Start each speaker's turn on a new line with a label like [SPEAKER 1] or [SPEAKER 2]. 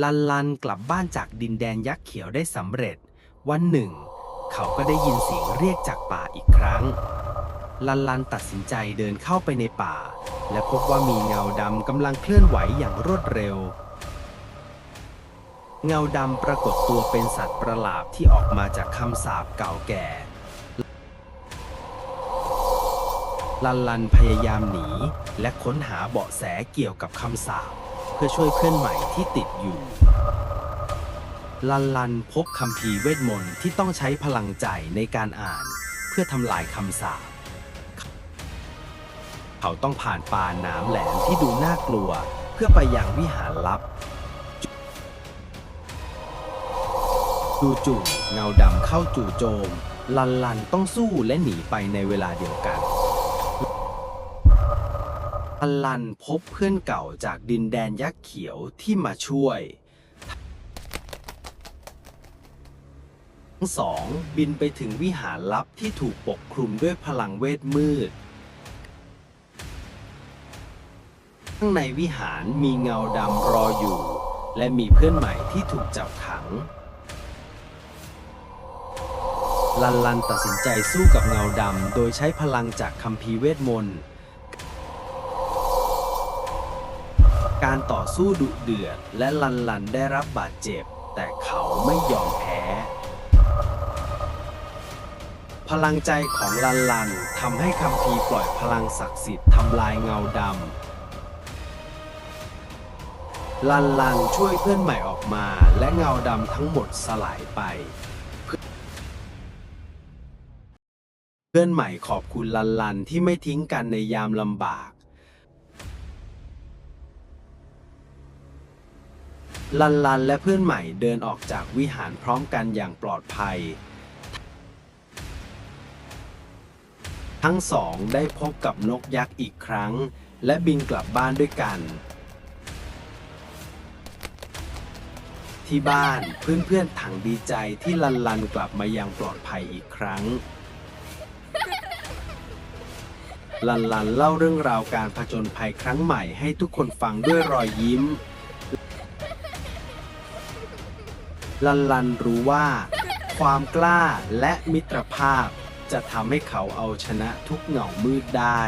[SPEAKER 1] ลันลันกลับบ้านจากดินแดนยักษ์เขียวได้สำเร็จ วันหนึ่ง เขาก็ได้ยินเสียงเรียกจากป่าอีกครั้ง ลันลันตัดสินใจเดินเข้าไปในป่า และพบว่ามีเงาดำกำลังเคลื่อนไหวอย่างรวดเร็ว เงาดำปรากฏตัวเป็นสัตว์ประหลาดที่ออกมาจากคำสาปเก่าแก่ ลันลันพยายามหนีและค้นหาเบาะแสเกี่ยวกับคำสาป เพื่อช่วยเพื่อนใหม่ที่ติดอยู่ ลันลันพบคัมภีเวทมนต์ที่ต้องใช้พลังใจในการอ่าน เพื่อทำลายคำสาปเขาต้องผ่านปาหนามแหลมที่ดูน่ากลัว เพื่อไปยังวิหารลับจู่ๆเงาดำเข้าจู่โจม ลันลันต้องสู้และหนีไปในเวลาเดียวกัน ลันลันพบเพื่อนเก่าจากดินแดนยักษ์เขียวที่มาช่วย ทั้งสองบินไปถึงวิหารลับที่ถูกปกคลุมด้วยพลังเวทมืด ข้างในวิหารมีเงาดำรออยู่ และมีเพื่อนใหม่ที่ถูกจับขัง ลันลันตัดสินใจสู้กับเงาดำโดยใช้พลังจากคัมภีร์เวทมนต์ การต่อสู้ดุเดือด และลันลันได้รับบาดเจ็บ แต่เขาไม่ยอมแพ้ พลังใจของลันลันทำให้คัมภีปล่อยพลังศักดิ์สิทธิ์ทำลายเงาดำลันลันช่วยเพื่อนใหม่ออกมา และเงาดำทั้งหมดสลายไปเพื่อนใหม่ขอบคุณลันลันที่ไม่ทิ้งกันในยามลำบาก ลันลันและเพื่อนใหม่เดินออกจากวิหารพร้อมกันอย่างปลอดภัย ทั้งสองได้พบกับนกยักษ์อีกครั้ง และบินกลับบ้านด้วยกัน ที่บ้านเพื่อนๆถังดีใจที่ลันลันกลับมาอย่างปลอดภัยอีกครั้งลันลันเล่าเรื่องราวการผจญภัยครั้งใหม่ให้ทุกคนฟังด้วยรอยยิ้ม ลันลันรู้ว่า ความกล้าและมิตรภาพจะทำให้เขาเอาชนะทุกเหงามืดได้